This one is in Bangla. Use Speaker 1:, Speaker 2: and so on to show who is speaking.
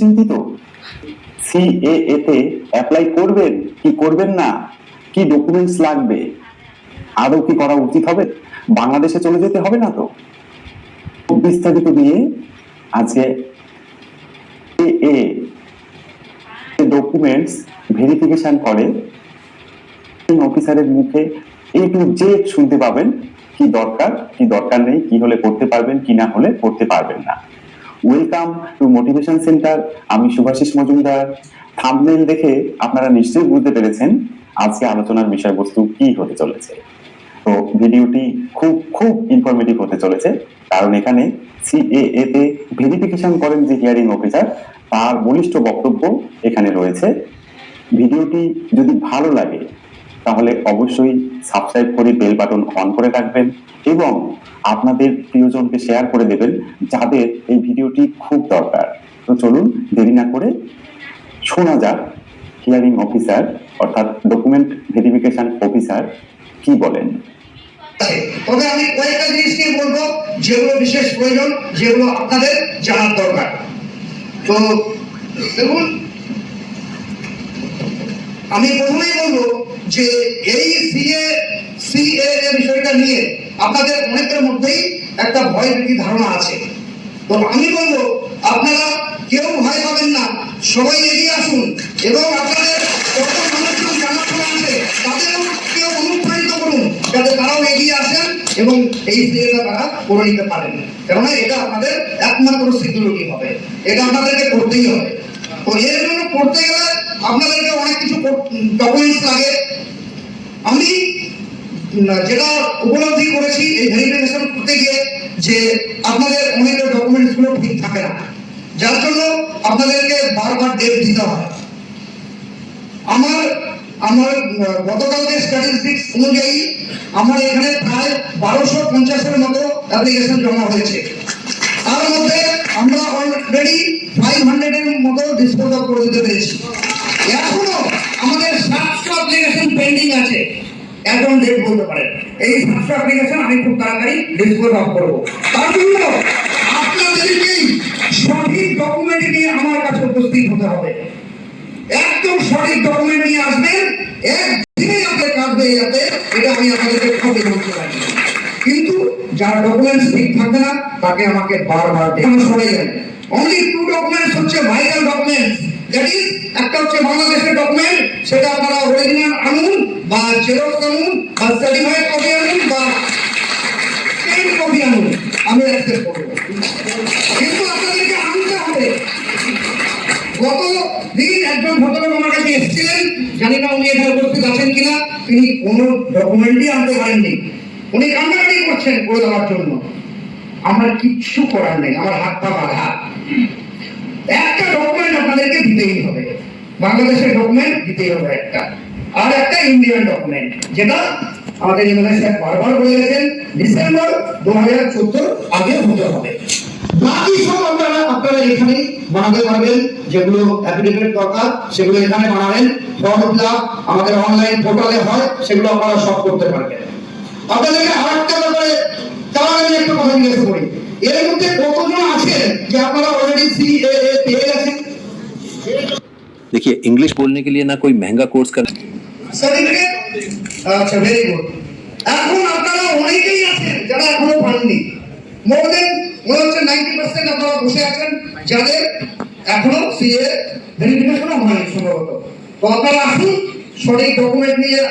Speaker 1: চিন্তিত। সিএএ তে অ্যাপ্লাই করবেন কি করবেন না? কি ডকুমেন্টস লাগবে? আদৌ কি করা উচিত হবে? বাংলাদেশে চলে যেতে হবে না তো? বিস্তারিত নিয়ে আজকে এ ডকুমেন্টস ভেরিফিকেশন করে। অফিসারের মুখে এ টু জেড শুনতে পাবেন। কি দরকার কি দরকার নেই, কি হলে করতে পারবেন, কি না হলে করতে পারবেন না। ওয়েলকাম টু মোটিভেশন সেন্টার আমি শুভাশিস মজুমদার। থাম্বনেল দেখে আপনারা নিশ্চয়ই বুঝতে পেরেছেন আজকে আলোচনার বিষয়বস্তু কি হতে চলেছে। তো ভিডিওটি খুব খুব ইনফরমেটিভ হতে চলেছে। কারণ এখানে সিএএ তে ভেরিফিকেশন করেন যে হিয়ারিং অফিসার তার বলিষ্ঠ বক্তব্য এখানে রয়েছে। ভিডিওটি যদি ভালো লাগে তাহলে অবশ্যই সাবস্ক্রাইব করে বেল বাটন অন করে রাখবেন এবং আপনাদের প্রিয়জনকে শেয়ার করে দেবেন যাদের এই ভিডিওটি খুব দরকার। তো চলুন দেরি না করে শোনা যাক হিয়ারিং অফিসার অর্থাৎ ডকুমেন্ট ভেরিফিকেশন অফিসার কি বলেন।
Speaker 2: তবে আমি কয়েকটা বলব, যেগুলো বিশেষ প্রয়োজন, যেগুলো আপনাদের জানার দরকার। তো দেখুন, আমি প্রথমেই বলব যে এই সিএ সিএ বিষয়টা নিয়ে আপনাদের অনেকের মধ্যেই একটা ভয় ভীতি ধারণা আছে। তো আমি বলব, আপনারা কেউ ভয় পাবেন না। সবাই এগিয়ে আসুন এবং আপনাদের কত মানুষজন জানাশোনা আছে, তাদেরও কেউ অনুপ্রাণিত করুন, যাতে তারাও এগিয়ে আসেন এবং এই সিএটা তারা করে নিতে পারেন। কেননা এটা আপনাদের একমাত্র সিকিউরিটি হবে। এটা আপনাদেরকে করতেই হবে। তো এর জন্য করতে গেলে আপনাদেরকে অনেক কিছু ডকুমেন্টস লাগে। আমি যেটা উপলব্ধি করেছি এই ভেরিফিকেশন করতে গিয়ে যে আপনাদের অনেকের ডকুমেন্টসগুলো ঠিক থাকে না। যার জন্য আপনাদেরকে বারবার ডেট দিতে হয়। আমার আমার গতকালকে স্ট্যাটিস্টিক্স অনুযায়ী আমার এখানে প্রায় বারোশো পঞ্চাশের মতো অ্যাপ্লিকেশন জমা হয়েছে। তার মধ্যে আমরা অলরেডি ফাইভ হান্ড্রেডের মতো ডিসপোজ করে দিতে আমাদের পেন্ডিং আছে। এখন ডেট বলতে পারেন। এই খুব তাড়াতাড়ি ডিসপোজ অফ করব। তার জন্য আপনাদেরকেই সঠিক ডকুমেন্ট নিয়ে আমার কাছে উপস্থিত হতে হবে। একদম সঠিক ডকুমেন্ট আসবেন। একদিনে আপনার কাজ হয়ে যাবে, এটা আমি আপনাদেরকে খবর বলতে পারি। কিন্তু যার ডকুমেন্টস ঠিক থাকবে না, তাকে আমাকে বারবার দেখে সরে যান অনলি টু ডকুমেন্টস হচ্ছে ভাইটাল ডকুমেন্টস দ্যাট ইজ একটা হচ্ছে বাংলাদেশের ডকুমেন্ট সেটা আপনারা অরিজিনাল আনুন বা জেরক্স আনুন বা সার্টিফাইড কপি আনুন বা পেন কপি আনুন। আমি কিন্তু আপনাদেরকে আনতে হবে। গত দিন একজন ভদ্রলোক আমার কাছে এসেছিলেন। জানি না উনি এখানে উপস্থিত আছেন কিনা। তিনি কোনো ডকুমেন্টই আনতে পারেননি। উনি কান্নাকাটি করছেন করে দেওয়ার জন্য। আমার কিচ্ছু করার নেই। আমার হাত পা বাঁধা। একটা ডকুমেন্ট আপনাদেরকে দিতেই হবে। বাংলাদেশের ডকুমেন্ট দিতেই হবে একটা। আর একটা ইন্ডিয়ান ডকুমেন্ট যেটা আমাদের ইংরেজ স্যার বারবার বলে গেছেন ডিসেম্বর দু হাজার চোদ্দ আগে হতে হবে। বাকি সব আপনারা আপনারা এখানেই বানাতে পারবেন, যেগুলো অ্যাফিডেভিট দরকার, সেগুলো এখানে বানাবেন। ফর্ম আমাদের অনলাইন পোর্টালে হয়, সেগুলো আপনারা সব করতে পারবেন। আপনাদেরকে আরেকটা ব্যাপারে তার আগে একটা কথা জিজ্ঞেস করি। এর মধ্যে কতজন আছেন যে আপনারা অলরেডি সিএএ পেয়ে গেছেন
Speaker 3: देखिए इंग्लिश बोलने के लिए ना कोई महंगा कोर्स कर
Speaker 2: সার্টিফিকেট আচ্ছা ভেরি গুড এখন আপনারা অনেকেই আছেন যারা এখনো পাননি মোর দেন মনে হচ্ছে নাইনটি পার্সেন্ট আপনারা বসে আছেন যাদের এখনো সিএ ভেরিফিকেশন হয়নি সম্ভবত তো আপনারা আসুন সঠিক ডকুমেন্ট নিয়ে